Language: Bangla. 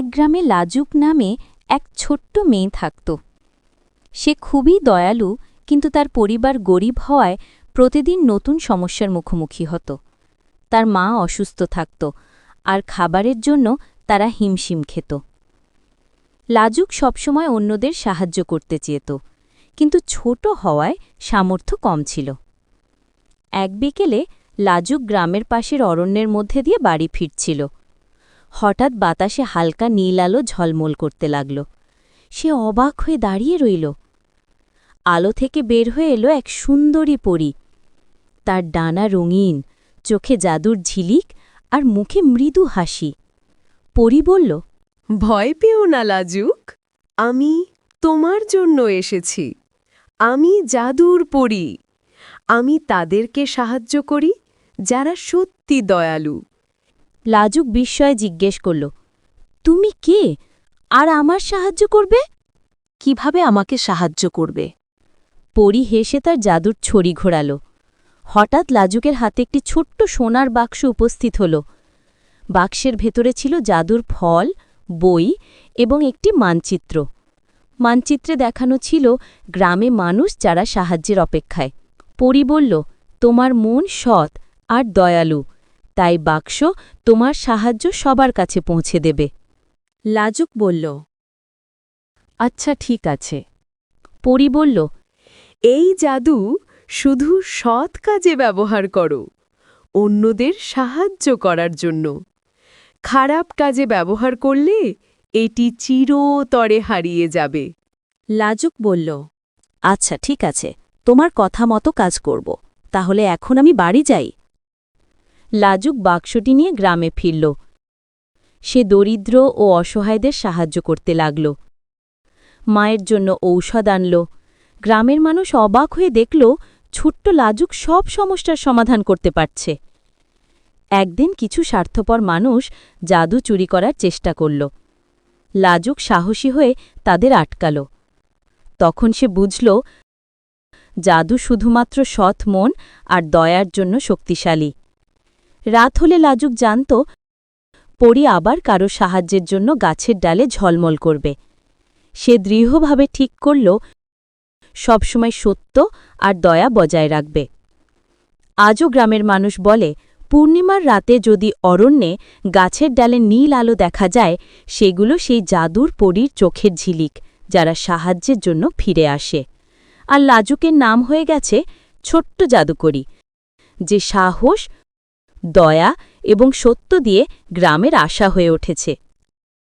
এক গ্রামে লাজুক নামে এক ছোট্ট মেয়ে থাকত। সে খুবই দয়ালু, কিন্তু তার পরিবার গরিব হওয়ায় প্রতিদিন নতুন সমস্যার মুখোমুখি হতো। তার মা অসুস্থ থাকত, আর খাবারের জন্য তারা হিমশিম খেত। লাজুক সবসময় অন্যদের সাহায্য করতে চেয়েত কিন্তু ছোট হওয়ায় সামর্থ্য কম ছিল। এক বিকেলে লাজুক গ্রামের পাশের অরণ্যের মধ্যে দিয়ে বাড়ি ফিরছিল। হঠাৎ বাতাসে হালকা নীল আলো ঝলমল করতে লাগল। সে অবাক হয়ে দাঁড়িয়ে রইল। আলো থেকে বের হয়ে এলো এক সুন্দরী পরী। তার ডানা রঙিন, চোখে জাদুর ঝিলিক আর মুখে মৃদু হাসি। পরী বলল, ভয় পেও না, লাজুক। আমি তোমার জন্য এসেছি। আমি জাদুর পরি। আমি তাদেরকে সাহায্য করি যারা সত্যি দয়ালু। লাজুক বিস্ময়ে জিজ্ঞেস করল, তুমি কে? আর আমার সাহায্য করবে? কীভাবে আমাকে সাহায্য করবে? পরি হেসে তার জাদুর ছড়ি ঘোরাল। হঠাৎ লাজুকের হাতে একটি ছোট্ট সোনার বাক্স উপস্থিত হল। বাক্সের ভেতরে ছিল জাদুর ফল, বই এবং একটি মানচিত্র। মানচিত্রে দেখানো ছিল গ্রামে মানুষ যারা সাহায্যের অপেক্ষায়। পরি বলল, তোমার মন সৎ আর দয়ালু। তাই বাক্স তোমার সাহায্য সবার কাছে পৌঁছে দেবে। লাজুক বলল আচ্ছা ঠিক আছে। পরি বলল এই জাদু শুধু সৎ কাজে ব্যবহার করো অন্যদের সাহায্য করার জন্য। খারাপ কাজে ব্যবহার করলে এটি চিরতরে হারিয়ে যাবে। লাজুক বলল আচ্ছা ঠিক আছে তোমার কথা মতো কাজ করব। তাহলে এখন আমি বাড়ি যাই। লাজুক বাক্সটি নিয়ে গ্রামে ফিরল। সে দরিদ্র ও অসহায়দের সাহায্য করতে লাগল। মায়ের জন্য ঔষধ আনল। গ্রামের মানুষ অবাক হয়ে দেখল, ছোট্ট লাজুক সব সমস্যার সমাধান করতে পারছে। একদিন কিছু স্বার্থপর মানুষ জাদু চুরি করার চেষ্টা করল। লাজুক সাহসী হয়ে তাদের আটকাল। তখন সে বুঝল, জাদু শুধুমাত্র সৎ মন আর দয়ার জন্য শক্তিশালী। রাত হলে লাজুক জানত, পরি আবার কারও সাহায্যের জন্য গাছের ডালে ঝলমল করবে। সে দৃঢ়ভাবে ঠিক করল, সবসময় সত্য আর দয়া বজায় রাখবে। আজও গ্রামের মানুষ বলে, পূর্ণিমার রাতে যদি অরণ্যে গাছের ডালে নীল আলো দেখা যায়, সেগুলো সেই জাদুর পরীর চোখের ঝিলিক, যারা সাহায্যের জন্য ফিরে আসে। আর লাজুকের নাম হয়ে গেছে ছোট্ট জাদুকরি, যে সাহস দয়া এবং সত্য দিয়ে গ্রামের আশা হয়ে উঠেছে।